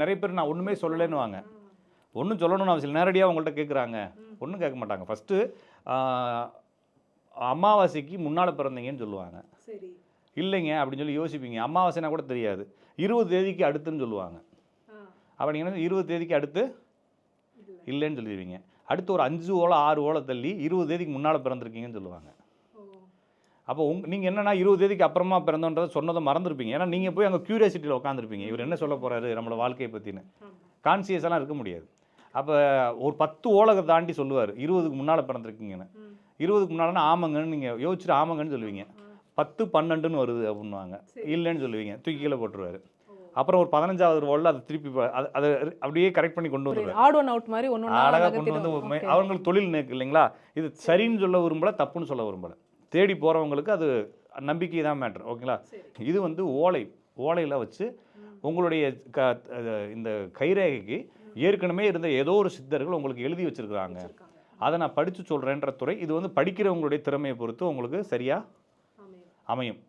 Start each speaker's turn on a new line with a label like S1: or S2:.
S1: நிறைய பேர் நான் ஒன்றுமே சொல்லலைன்னு வாங்க ஒன்றும் சொல்லணும்னு அவசியம் நேரடியாக உங்கள்கிட்ட கேட்குறாங்க ஒன்றும் கேட்க மாட்டாங்க. ஃபஸ்ட்டு அமாவாசைக்கு முன்னால் பிறந்தீங்கன்னு சொல்லுவாங்க.
S2: சரி.
S1: இல்லைங்க அப்படின்னு சொல்லி யோசிப்பீங்க. அமாவாசைனா கூட தெரியாது. இருபது தேதிக்கு அடுத்துன்னு சொல்லுவாங்க. அப்போ நீங்கள் என்ன இருபது தேதிக்கு அடுத்து?
S2: இல்ல.
S1: இல்லைன்னு சொல்லிடுவீங்க. அடுத்து ஒரு அஞ்சு ஓலை ஆறு ஓலை தள்ளி இருபது தேதிக்கு முன்னால் பிறந்திருக்கீங்கன்னு சொல்லுவாங்க. அப்போ உங் நீங்கள் என்னன்னா இருபது தேதிக்கு அப்புறமா பிறந்தோன்றதை சொன்னதை மறந்துருப்பீங்க. ஏன்னா நீங்கள் போய் அங்கே க்யூரியாசிட்டியில் உட்காந்துருப்பீங்க இவர் என்ன சொல்ல போகிறாரு நம்மளோட வாழ்க்கையை பற்றின்னு கான்சியஸெல்லாம் இருக்க முடியாது. அப்போ ஒரு பத்து ஓலகை தாண்டி சொல்லுவார் இருபதுக்கு முன்னால் பிறந்திருக்கீங்கன்னு. இருபதுக்கு முன்னாலனா ஆமாங்கன்னு நீங்கள் யோசிச்சுட்டு ஆமாங்கன்னு சொல்லுவீங்க. பத்து பன்னெண்டுன்னு வருது அப்படின்னுவாங்க.
S2: சரி.
S1: இல்லைன்னு சொல்லுவீங்க. தூக்கி கீழே போட்டுருவாரு. அப்புறம் ஒரு பதினஞ்சாவது ரோலில் அதை திருப்பி அதை அப்படியே கரெக்ட் பண்ணி கொண்டு வந்துடுவார்
S3: ஆட் ஒன் அவுட் மாதிரி ஒன்று
S1: அழகாக கொண்டு வந்து அவங்களுக்கு தொழில் நேக்கு இல்லைங்களா? இது சரின்னு சொல்ல விரும்பல தப்புன்னு சொல்ல விரும்பல. தேடி போகிறவங்களுக்கு அது நம்பிக்கை தான் மேட்ரு ஓகேங்களா? இது வந்து ஓலை. ஓலையில் வச்சு உங்களுடைய க இந்த கைரேகைக்கு ஏற்கனவே இருந்த ஏதோ ஒரு சித்தர்கள் உங்களுக்கு எழுதி வச்சிருக்காங்க. அதை நான் படித்து சொல்கிறேன்ற துறை இது வந்து படிக்கிறவங்களுடைய திறமையை பொறுத்து உங்களுக்கு சரியாக அமையும்.